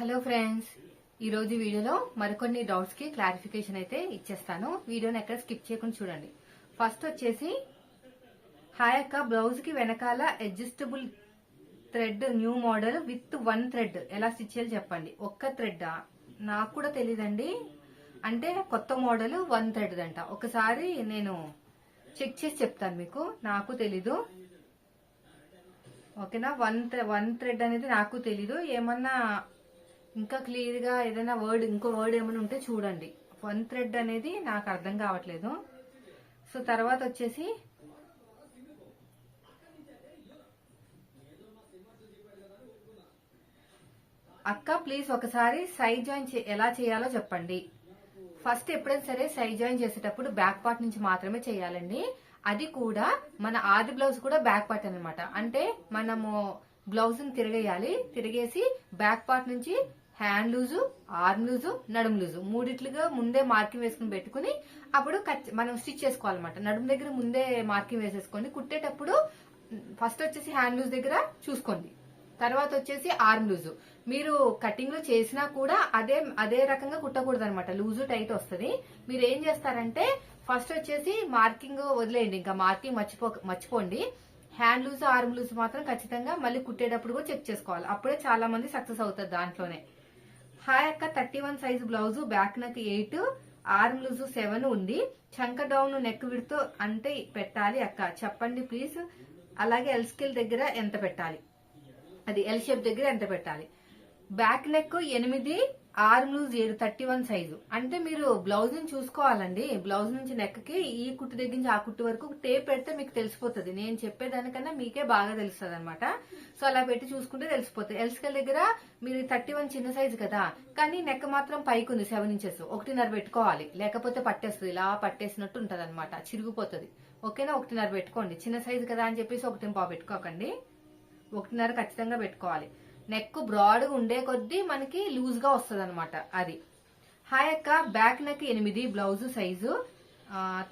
Hello friends ఈరోజు వీడియోలో మరికొన్ని డౌట్స్కి క్లారిఫికేషన్ అయితే ఇచ్చేస్తాను. వీడియోని ఎక్కడ స్కిప్ చేయకుండా చూడండి. ఫస్ట్ వచ్చేసి హాయ్ అక్క బ్లౌజ్కి వెనకాల adjustable thread new model with one thread ఎలా స్టిచ్ చేయాలి చెప్పండి. ఒక్క థ్రెడ్డా నాకు కూడా తెలియదండి అంటే కొత్త మోడల్ వన్ థ్రెడ్ అంట ఒకసారి నేను చెక్ చేసి చెప్తాను మీకు. నాకు తెలీదు. ఓకేనా? వన్ వన్ థ్రెడ్ అనేది నాకు తెలీదు. ఏమన్నా ఇంకా క్లియర్గా ఏదైనా వర్డ్ ఇంకో వర్డ్ ఏమైనా ఉంటే చూడండి. వన్ థ్రెడ్ అనేది నాకు అర్థం కావట్లేదు. సో తర్వాత వచ్చేసి అక్క ప్లీజ్ ఒకసారి సైడ్ జాయిన్ ఎలా చేయాలో చెప్పండి. ఫస్ట్ ఎప్పుడైనా సరే సైడ్ జాయిన్ చేసేటప్పుడు బ్యాక్ పార్ట్ నుంచి మాత్రమే చేయాలండి. అది కూడా మన ఆది బ్లౌజ్ కూడా బ్యాక్ పార్ట్ అనమాట అంటే మనము బ్లౌజ్ని తిరగేయాలి. తిరిగేసి బ్యాక్ పార్ట్ నుంచి హ్యాండ్ లూజు ఆర్మ్ లూజు నడుము లూజు. మూడిట్లుగా ముందే మార్కింగ్ వేసుకుని పెట్టుకుని అప్పుడు కచ్- మనం స్టిచ్ చేసుకోవాలన్నమాట. నడుము దగ్గర ముందే మార్కింగ్ వేసేసుకోండి. కుట్టేటప్పుడు ఫస్ట్ వచ్చేసి హ్యాండ్ లూజ్ దగ్గర చూసుకోండి. తర్వాత వచ్చేసి ఆర్మ్ లూజు. మీరు కటింగ్లో చేసినా కూడా అదే అదే రకంగా కుట్టకూడదు అనమాట లూజు టైట్ వస్తుంది. మీరు ఏం చేస్తారంటే ఫస్ట్ వచ్చేసి మార్కింగ్ వదిలేయండి. ఇంకా మార్కింగ్ మర్చిపో మర్చిపోండి. హ్యాండ్ లూజ్ ఆర్మ్ లూజ్ మాత్రం ఖచ్చితంగా మళ్ళీ కుట్టేటప్పుడు కూడా చెక్ చేసుకోవాలి. అప్పుడే చాలా మంది సక్సెస్ అవుతారు దాంట్లోనే. హాయ్ అక్క thirty one size blouse back neck eight arm loose seven ఉంది. చంక డౌన్ నెక్ విడుతూ అంటే పెట్టాలి అక్క. చెప్పండి ప్లీజ్. అలాగే ఎల్ స్కిల్ దగ్గర ఎంత పెట్టాలి? అది ఎల్ షేప్ దగ్గర ఎంత పెట్టాలి? బ్యాక్ నెక్ ఎనిమిది ఆర్మ్ లూజ్ ఏడు థర్టీ వన్ సైజు. అంటే మీరు బ్లౌజ్ని చూసుకోవాలండి. బ్లౌజ్ నుంచి నెక్కకి ఈ కుట్టు దగ్గర నుంచి ఆ కుట్టు వరకు టేప్ పెడితే మీకు తెలిసిపోతుంది. నేను చెప్పేదానికన్నా మీకే బాగా తెలుస్తుంది అనమాట సో అలా పెట్టి చూసుకుంటే తెలిసిపోతుంది. ఎల్స్కల్ దగ్గర మీరు థర్టీ వన్ చిన్న సైజు కదా. కానీ నెక్ మాత్రం పైకి ఉంది సెవెన్ ఇంచెస్. ఒకటిన్నర పెట్టుకోవాలి. లేకపోతే పట్టేస్తుంది. ఇలా పట్టేసినట్టు ఉంటుంది అనమాట చిరిగిపోతుంది. ఓకేనా? ఒకటిన్నర పెట్టుకోండి. చిన్న సైజు కదా అని చెప్పేసి ఒకటి పావు పెట్టుకోకండి. ఒకటిన్నర ఖచ్చితంగా పెట్టుకోవాలి. నెక్ బ్రాడ్గా ఉండే కొద్దీ మనకి లూజ్గా వస్తుంది అనమాట అది. హాయ్ అక్క బ్యాక్ నెక్ ఎనిమిది బ్లౌజ్ సైజు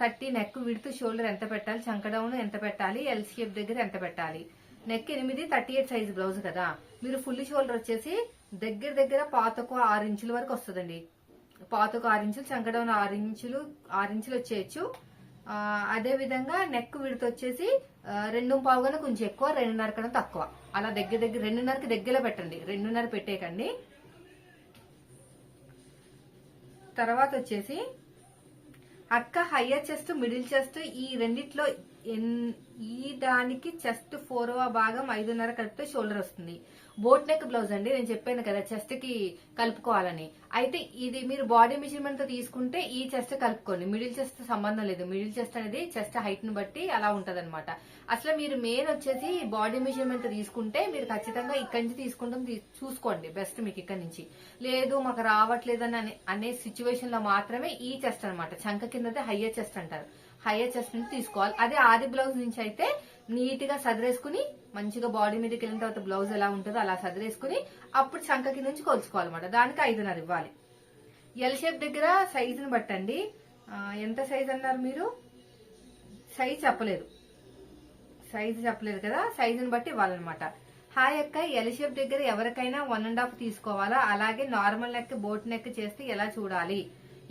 థర్టీ నెక్ విడుతూ షోల్డర్ ఎంత పెట్టాలి చంకడౌన్ ఎంత పెట్టాలి ఎల్ షేప్ దగ్గర ఎంత పెట్టాలి. నెక్ ఎనిమిది థర్టీ ఎయిట్ సైజ్ బ్లౌజ్ కదా. మీరు ఫుల్ షోల్డర్ వచ్చేసి దగ్గర దగ్గర పాతకు ఆరు ఇంచుల వరకు వస్తుందండి. పాతకు ఆరు ఇంచులు చంకడౌన్ ఆరు ఇంచులు ఆరు ఇంచులు వచ్చేయచ్చు. అదే విధంగా నెక్ విడత వచ్చేసి రెండు పావు కన్నా కొంచెం ఎక్కువ రెండున్నర కన్నా తక్కువ. అలా దగ్గర దగ్గర రెండున్నరకి దగ్గర పెట్టండి. రెండున్నర పెట్టేయకండి. తర్వాత వచ్చేసి అక్క హయ్యర్ చెస్ట్ మిడిల్ చెస్ట్ ఈ రెండిట్లో ఈ దానికి చెస్ట్ ఫోరవ భాగం ఐదున్నర కలిపితే షోల్డర్ వస్తుంది. బోట్ నెక్ బ్లౌజ్ అండి నేను చెప్పాను కదా చెస్ట్కి కలుపుకోవాలని. అయితే ఇది మీరు బాడీ మెజర్మెంట్తో తీసుకుంటే ఈ చెస్ట్ కలుపుకోండి. మిడిల్ చెస్ట్ సంబంధం లేదు. మిడిల్ చెస్ట్ అనేది చెస్ట్ హైట్ను బట్టి అలా ఉంటది అసలు మీరు మెయిన్ వచ్చేసి బాడీ మెజర్మెంట్ తీసుకుంటే మీరు ఖచ్చితంగా ఇక్కడి నుంచి తీసుకుంటాం చూసుకోండి. బెస్ట్ మీకు ఇక్కడి నుంచి. లేదు మాకు రావట్లేదని అనే- అనే సిచ్యువేషన్లో మాత్రమే ఈ చెస్ట్ అనమాట చంక కిందతే హయ్యర్ చెస్ట్ అంటారు. హయ్యర్ నుంచి తీసుకోవాలి. అదే ఆది బ్లౌజ్ నుంచి అయితే నీట్గా సదిరేసుకుని మంచిగా బాడీ మీదకి వెళ్ళిన తర్వాత బ్లౌజ్ ఎలా ఉంటుందో అలా సదిరేసుకుని అప్పుడు చంక కింద నుంచి కొలుచుకోవాలన్నమాట. దానికి ఐదున్నర ఇవ్వాలి. ఎల్ షేప్ దగ్గర సైజుని బట్టండి. ఎంత సైజ్ అన్నారు మీరు? సైజ్ చెప్పలేదు. సైజు చెప్పలేదు కదా? సైజుని బట్టి ఇవ్వాలన్నమాట. హాయ్ అక్క ఎల్ షేప్ దగ్గర ఎవరికైనా వన్ అండ్ హాఫ్ తీసుకోవాలా? అలాగే నార్మల్ నెక్ బోట్ నెక్ చేస్తే ఎలా చూడాలి?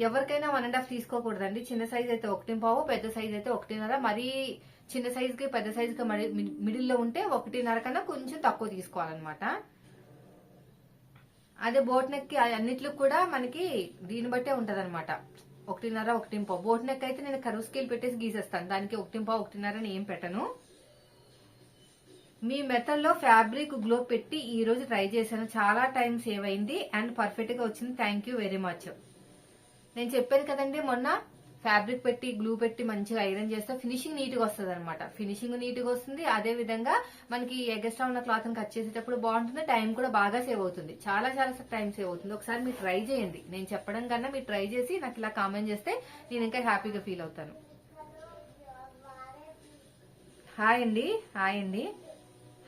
ఎవరికైనా వన్ అండ్ హాఫ్ తీసుకోకూడదండి. చిన్న సైజ్ అయితే ఒకటి పావు పెద్ద సైజ్ అయితే ఒకటిన్నర. మరీ చిన్న సైజ్కి పెద్ద సైజ్కి మిడిల్లో ఉంటే ఒకటిన్నర కన్నా కొంచెం తక్కువ తీసుకోవాలన్నమాట. అదే బోట్ నెక్కి అన్నిట్లో కూడా మనకి దీన్ని బట్టే ఉంటది అనమాట ఒకటిన్నర ఒకటి పావు. బోట్ నెక్ అయితే నేను కరువు స్కేల్ పెట్టేసి గీసేస్తాను. దానికి ఒకటి పావు ఒకటిన్నర ఏం పెట్టను. మీ మెథడ్లో ఫ్యాబ్రిక్ గ్లో పెట్టి ఈ రోజు ట్రై చేశాను. చాలా టైం సేవ్ అయింది. అండ్ పర్ఫెక్ట్గా వచ్చింది. థ్యాంక్ యూ వెరీ మచ్ నేను చెప్పాను కదండి మొన్న ఫ్యాబ్రిక్ పెట్టి గ్లూ పెట్టి మంచిగా ఐరన్ చేస్తే ఫినిషింగ్ నీట్గా వస్తుంది అనమాట ఫినిషింగ్ నీట్గా వస్తుంది. అదే విధంగా మనకి ఎగస్ట్రా ఉన్న క్లాత్ కట్ చేసేటప్పుడు బాగుంటుంది. టైం కూడా బాగా సేవ్ అవుతుంది. చాలా చాలా టైం సేవ్ అవుతుంది. ఒకసారి మీరు ట్రై చేయండి. నేను చెప్పడం కన్నా మీరు ట్రై చేసి నాకు ఇలా కామెంట్ చేస్తే నేను ఇంకా హ్యాపీగా ఫీల్ అవుతాను. హాయ్ అండి. హాయ్ అండి.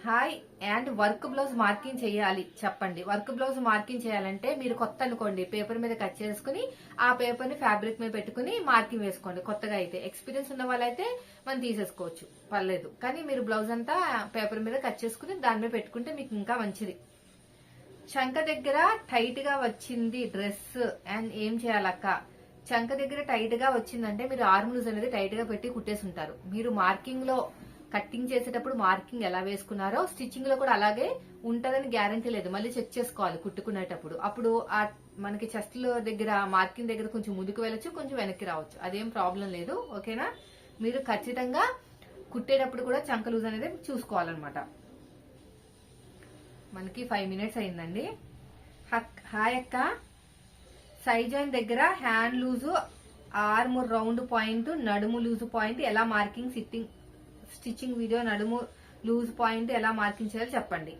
Hi and work blouse marking చేయాలి. చెప్పండి. వర్క్ బ్లౌజ్ మార్కింగ్ చేయాలంటే మీరు కొత్త అనుకోండి. పేపర్ మీద కట్ చేసుకుని ఆ పేపర్ని ఫ్యాబ్రిక్ మీద పెట్టుకుని మార్కింగ్ వేసుకోండి. కొత్తగా అయితే. ఎక్స్పీరియన్స్ ఉన్న వాళ్ళైతే మనం తీసేసుకోవచ్చు. పర్లేదు. కానీ మీరు బ్లౌజ్ అంతా పేపర్ మీద కట్ చేసుకుని దాని మీద పెట్టుకుంటే మీకు ఇంకా మంచిది. చంక దగ్గర టైట్గా వచ్చింది డ్రెస్ అండ్ ఏం చేయాలక్క? చంక దగ్గర టైట్గా వచ్చిందంటే మీరు ఆర్మ్ లూజ్ అనేది టైట్గా పెట్టి కుట్టేసి ఉంటారు మీరు మార్కింగ్లో కట్టింగ్ చేసేటప్పుడు మార్కింగ్ ఎలా వేసుకున్నారో స్టిచ్చింగ్లో కూడా అలాగే ఉంటదని గ్యారంటీ లేదు. మళ్ళీ చెక్ చేసుకోవాలి కుట్టుకునేటప్పుడు. అప్పుడు ఆ మనకి చెస్ట్ దగ్గర మార్కింగ్ దగ్గర కొంచెం ముందుకు వెళ్ళొచ్చు కొంచెం వెనక్కి రావచ్చు. అదేం ప్రాబ్లం లేదు. ఓకేనా? మీరు ఖచ్చితంగా కుట్టేటప్పుడు కూడా చంక లూజ్ అనేది చూసుకోవాలన్నమాట. మనకి ఫైవ్ మినిట్స్ అయిందండి. హక్- హాయ్ అక్క. సైజ్ జాయిన్ దగ్గర hand loose arm round point నడుము లూజు పాయింట్ ఎలా మార్కింగ్ సిట్టింగ్ స్టిచ్చింగ్ వీడియో నడుము లూజ్ పాయింట్ ఎలా మార్కింగ్ చేయాలో చెప్పండి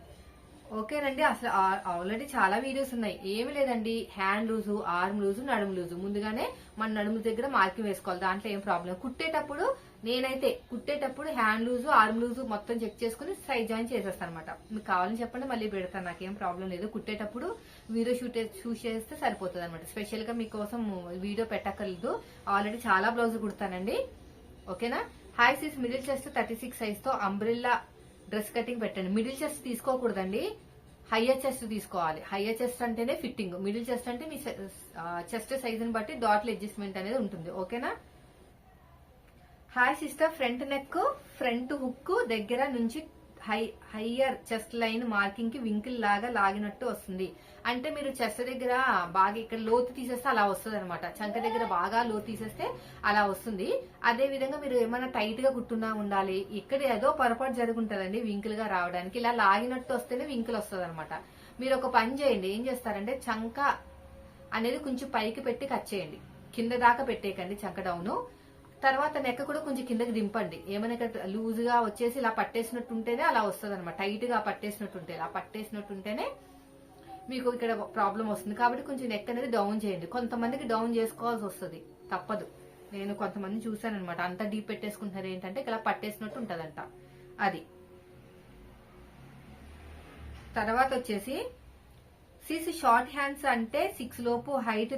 ఓకేనండి అసలు ఆల్రెడీ చాలా వీడియోస్ ఉన్నాయి. ఏమి లేదండి హ్యాండ్ లూజు ఆర్మ్ లూజు నడుము లూజు. ముందుగానే మన నడుము దగ్గర మార్కింగ్ వేసుకోవాలి దాంట్లో ఏం ప్రాబ్లం కుట్టేటప్పుడు నేనైతే కుట్టేటప్పుడు హ్యాండ్ లూజు ఆర్మ్ లూజు మొత్తం చెక్ చేసుకుని సైజ్ జాయిన్ చేసేస్తాను అనమాట మీకు కావాలని చెప్పండి మళ్ళీ పెడతాను నాకేం ప్రాబ్లం లేదు. కుట్టేటప్పుడు వీడియో షూట్ షూట్ చేస్తే సరిపోతుంది అనమాట స్పెషల్గా మీకోసం వీడియో పెట్టక్కర్లేదు. ఆల్రెడీ చాలా బ్లౌజ్ కుడతానండి. ఓకేనా? Hi sis middle chest thirty six సైజ్తో umbrella dress cutting పెట్టండి. మిడిల్ చెస్ట్ తీసుకోకూడదండి. హయ్యర్ చెస్ట్ తీసుకోవాలి. హయ్యర్ చెస్ట్ అంటేనే ఫిట్టింగ్ మిడిల్ చెస్ట్ అంటే మీ చెస్ట్ సైజ్ని బట్టి డాట్ల అడ్జస్ట్మెంట్ అనేది ఉంటుంది. ఓకేనా hi sister front neck front hook దగ్గర నుంచి హై హయ్యర్ చెస్ట్ లైన్ మార్కింగ్కి వింకిల్ లాగా లాగినట్టు వస్తుంది. అంటే మీరు చెస్ట్ దగ్గర బాగా ఇక్కడ లోతు తీసేస్తే అలా వస్తుంది అనమాట చంక దగ్గర బాగా లోతు తీసేస్తే అలా వస్తుంది. అదే విధంగా మీరు ఏమైనా టైట్గా కుట్టున్నా ఉండాలి ఇక్కడ ఏదో పొరపాటు జరుగుంటుందండి వింకిల్గా రావడానికి. ఇలా లాగినట్టు వస్తేనే వింకిల్ వస్తుంది అనమాట మీరు ఒక పని చేయండి. ఏం చేస్తారంటే చంక అనేది కొంచెం పైకి పెట్టి కట్ చేయండి. కింద దాకా పెట్టేయకండి చంక డౌను. తర్వాత నెక్క కూడా కొంచెం కిందకి దింపండి. ఏమైనా ఇక్కడ లూజ్గా వచ్చేసి ఇలా పట్టేసినట్టు ఉంటేనే అలా వస్తుంది అనమాట టైట్గా పట్టేసినట్టు ఉంటే ఇలా పట్టేసినట్టు ఉంటేనే మీకు ఇక్కడ ప్రాబ్లం వస్తుంది. కాబట్టి కొంచెం నెక్ అనేది డౌన్ చేయండి. కొంతమందికి డౌన్ చేసుకోవాల్సి వస్తుంది. తప్పదు. నేను కొంతమంది చూసాను అనమాట అంత డీప్ పెట్టేసుకుంటున్నారు ఏంటంటే ఇలా పట్టేసినట్టు ఉంటదంట అది. తర్వాత వచ్చేసి సిసి షార్ట్ హ్యాండ్స్ అంటే సిక్స్ లోపు హైట్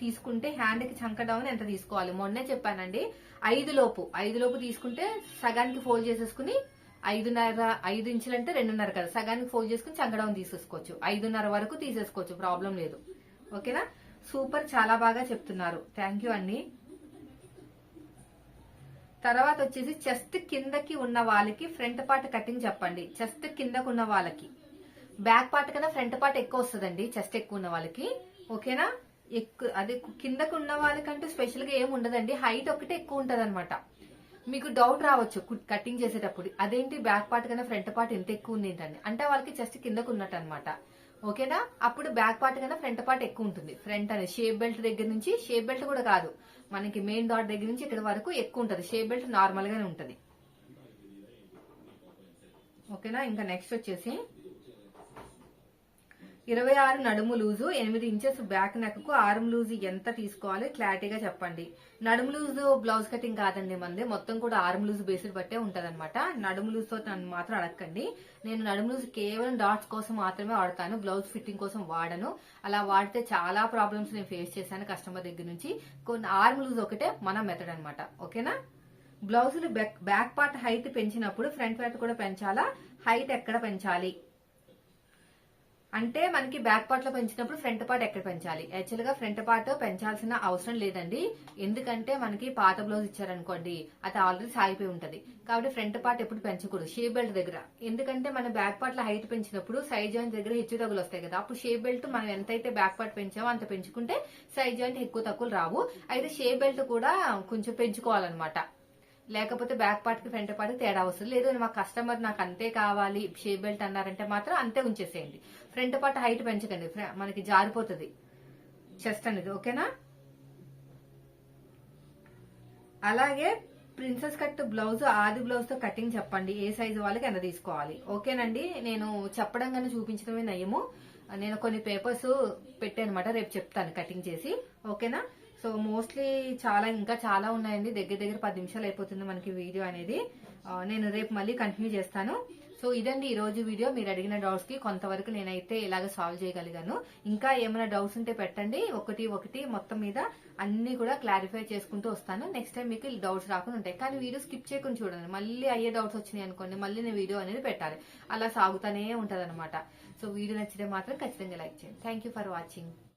తీసుకుంటే హ్యాండ్కి చంక డౌన్ ఎంత తీసుకోవాలి? మొన్నే చెప్పానండి ఐదు లోపు. ఐదు లోపు తీసుకుంటే సగానికి ఫోల్డ్ చేసేసుకుని ఐదున్నర ఐదు ఇంచులు అంటే రెండున్నర కదా. సగానికి ఫోల్డ్ చేసుకుని చంక డౌన్ తీసేసుకోవచ్చు. ఐదున్నర వరకు తీసేసుకోవచ్చు ప్రాబ్లం లేదు. ఓకేనా? సూపర్ చాలా బాగా చెప్తున్నారు. థ్యాంక్ యూ అండి తర్వాత వచ్చేసి చెస్ట్ కిందకి ఉన్న వాళ్ళకి ఫ్రంట్ పార్ట్ కటింగ్ చెప్పండి. చెస్ట్ కిందకు ఉన్న వాళ్ళకి. బ్యాక్ పార్ట్ కన్నా ఫ్రంట్ పార్ట్ ఎక్కువ వస్తుందండి చెస్ట్ ఎక్కువ ఉన్న వాళ్ళకి. ఓకేనా? ఎక్కువ అదే కిందకు ఉన్న వాళ్ళకంటూ స్పెషల్గా ఏమి ఉండదండి. హైట్ ఒకటే ఎక్కువ ఉంటది మీకు డౌట్ రావచ్చు కటింగ్ చేసేటప్పుడు. అదేంటి బ్యాక్ పార్ట్ కన్నా ఫ్రంట్ పార్ట్ ఎంత ఎక్కువ ఉంది ఏంటండి అంటే వాళ్ళకి జస్ట్ కిందకు ఉన్నట్టు అనమాట ఓకేనా? అప్పుడు బ్యాక్ పార్ట్ కన్నా ఫ్రంట్ పార్ట్ ఎక్కువ ఉంటుంది. ఫ్రంట్ అనేది షేప్ బెల్ట్ దగ్గర నుంచి షేప్ బెల్ట్ కూడా కాదు. మనకి మెయిన్ డాట్ దగ్గర నుంచి ఇక్కడ వరకు ఎక్కువ ఉంటుంది. షేప్ బెల్ట్ నార్మల్ గానే ఉంటుంది. ఓకేనా? ఇంకా నెక్స్ట్ వచ్చేసి ఇరవై ఆరు నడుము లూజు ఎనిమిది inches back neck arm loose ఎంత తీసుకోవాలి క్లారిటీగా చెప్పండి. నడుము లూజు బ్లౌజ్ కటింగ్ కాదండి మంది మొత్తం కూడా ఆర్మ్ లూజ్ బేస్డ్ బట్టే ఉంటదన్నమాట. నడుము లూజ్తో నన్ను మాత్రం అడగండి నేను నడుము లూజ్ కేవలం డాట్స్ కోసం మాత్రమే వాడతాను బ్లౌజ్ ఫిట్టింగ్ కోసం వాడను. అలా వాడితే చాలా ప్రాబ్లమ్స్ నేను ఫేస్ చేశాను కస్టమర్ దగ్గర నుంచి. కొన్ని ఆర్మ్ లూజ్ ఒకటే మన మెథడ్ అనమాట ఓకేనా? బ్లౌజులు బ్యాక్ పార్ట్ హైట్ పెంచినప్పుడు ఫ్రంట్ పార్ట్ కూడా పెంచాలా? హైట్ ఎక్కడ పెంచాలి? అంటే మనకి బ్యాక్ పార్ట్లో పెంచినప్పుడు ఫ్రంట్ పార్ట్ ఎక్కడ పెంచాలి? యాక్చువల్గా ఫ్రంట్ పార్ట్ పెంచాల్సిన అవసరం లేదండి. ఎందుకంటే మనకి పాత బ్లౌజ్ ఇచ్చారనుకోండి అది ఆల్రెడీ సాగిపోయి ఉంటది. కాబట్టి ఫ్రంట్ పార్ట్ ఎప్పుడు పెంచకూడదు. షేప్ బెల్ట్ దగ్గర. ఎందుకంటే మన బ్యాక్ పార్ట్లో హైట్ పెంచినప్పుడు సైడ్ జాయింట్ దగ్గర హెచ్చు తగ్గులు వస్తాయి కదా. అప్పుడు షేప్ బెల్ట్ మనం ఎంతైతే బ్యాక్ పార్ట్ పెంచామో అంత పెంచుకుంటే సైడ్ జాయింట్ ఎక్కువ తక్కువలు రావు. అయితే షేప్ బెల్ట్ కూడా కొంచెం పెంచుకోవాలన్నమాట. లేకపోతే బ్యాక్ పార్ట్కి ఫ్రంట్ పార్ట్ తేడా వస్తుంది. లేదు మా కస్టమర్ నాకు అంతే కావాలి షేప్ బెల్ట్ అన్నారంటే మాత్రం అంతే ఉంచేసేయండి. ఫ్రంట్ పార్ట్ హైట్ పెంచకండి. మనకి జారిపోతుంది. చెస్ట్ అనేది ఓకేనా? అలాగే ప్రిన్సెస్ కట్ బ్లౌజ్ ఆది బ్లౌజ్తో కటింగ్ చెప్పండి. ఏ సైజు వాళ్ళకి ఎంత తీసుకోవాలి. ఓకేనండి? నేను చెప్పడం కానీ చూపించడమే నయము. నేను కొన్ని పేపర్స్ పెట్టానమాట రేపు చెప్తాను కటింగ్ చేసి. ఓకేనా? సో మోస్ట్లీ చాలా ఇంకా చాలా ఉన్నాయండి. దగ్గర దగ్గర పది నిమిషాలు అయిపోతుంది మనకి వీడియో అనేది. నేను రేపు మళ్ళీ కంటిన్యూ చేస్తాను. సో ఇదండి ఈ రోజు వీడియో. మీరు అడిగిన డౌట్స్కి కొంతవరకు నేనైతే ఇలాగ సాల్వ్ చేయగలిగాను. ఇంకా ఏమైనా డౌట్స్ ఉంటే పెట్టండి. ఒకటి ఒకటి మొత్తం మీద అన్ని కూడా క్లారిఫై చేసుకుంటూ వస్తాను. నెక్స్ట్ టైం మీకు డౌట్స్ రాకుండా ఉంటాయి. కానీ వీడియో స్కిప్ చేయకుండా చూడండి. మళ్ళీ అయ్యే డౌట్స్ వచ్చినాయి అనుకోండి మళ్ళీ నేను వీడియో అనేది పెట్టాలి. అలా సాగుతానే ఉంటది సో వీడియో నచ్చితే మాత్రం ఖచ్చితంగా లైక్ చేయండి. Thank you for watching